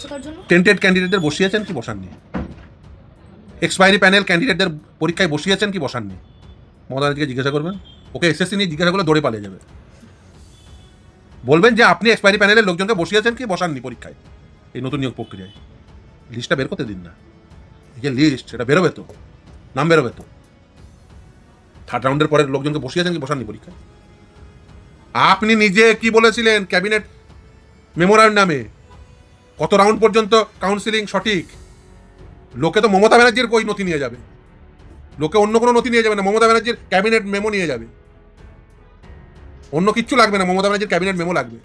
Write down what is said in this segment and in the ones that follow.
স্বচ্ছতার জন্য? টেন্টেড ক্যান্ডিডেটদের বসিয়েছেন কি বসাননি? এক্সপায়ারি প্যানেল ক্যান্ডিডেটদের পরীক্ষায় বসিয়েছেন কি বসাননি? মমতা জিজ্ঞাসা করবেন? ওকে এসএসসি নিয়ে জিজ্ঞাসা করলে দৌড়ে পালিয়ে যাবে। বলবেন যে আপনি এক্সপায়ারি প্যানেলের লোকজনকে বসিয়েছেন কি বসাননি পরীক্ষায়? এই নতুন নিয়োগ প্রক্রিয়ায়। লিস্টটা বের করতে দিন না। এই যে লিস্ট সেটা বেরোবে তো। নাম বেরোবে তো। থার্ড রাউন্ডের পরের লোকজনকে বসিয়েছেন কি বসাননি পরীক্ষায়? আপনি নিজে কি বলেছিলেন ক্যাবিনেট মেমোরার নামে কত রাউন্ড পর্যন্ত কাউন্সিলিং সঠিক লোকে তো মমতা ব্যানার্জির ওই নথি নিয়ে যাবে লোকে অন্য কোনো নথি নিয়ে যাবে না মমতা ব্যানার্জির ক্যাবিনেট মেমো নিয়ে যাবে অন্য কিচ্ছু লাগবে না মমতা ব্যানার্জির ক্যাবিনেট মেমো লাগবে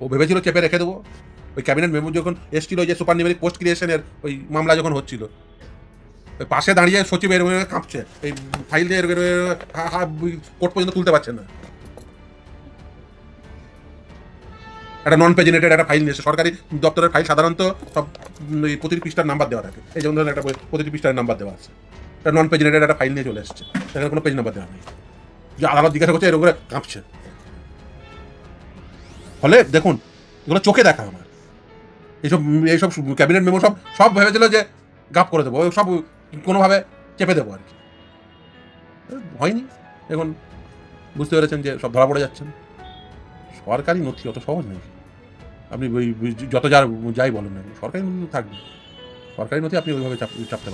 ও ভেবেছিল চেপে রেখে দেবো ওই ক্যাবিনেট মেমো যখন এসছিল যে সুপার নিউমেরিক পোস্ট ক্রিয়েশনের ওই মামলা যখন হচ্ছিল পাশে দাঁড়িয়ে সচিব কাঁপছে এই ফাইল দিয়ে কোর্ট পর্যন্ত তুলতে পারছে না একটা নন পেজিনেটেড একটা ফাইল নিয়েছে। সরকারি দপ্তরের ফাইল সাধারণত সব প্রতিটি পৃষ্ঠার নাম্বার দেওয়া থাকে। এই যেমন ধরুন একটা প্রতিটি পৃষ্ঠার নাম্বার দেওয়া আছে। একটা নন পেজিনেটেড একটা ফাইল নিয়ে চলে এসেছে। সেখানে কোনো পেজ নাম্বার দেওয়া নেই। যে আদালত জিজ্ঞাসা করছে এরকম কাঁপছে। ফলে দেখুন, এগুলো চোখে দেখা আমার। এইসব এইসব ক্যাবিনেট মেমো সব সব ভেবেছিল যে গাপ করে দেবো। সব কোনোভাবে চেপে দেবো আর কি। হয়নি। এখন বুঝতে পেরেছেন যে সব ধরা পড়ে যাচ্ছেন সরকারি নথি অত সহজ নেই আপনি ওই যত যার যাই বলেন না সরকারি নথি থাকবে। সরকারি নথি আপনি ওইভাবে চাপ চাপতে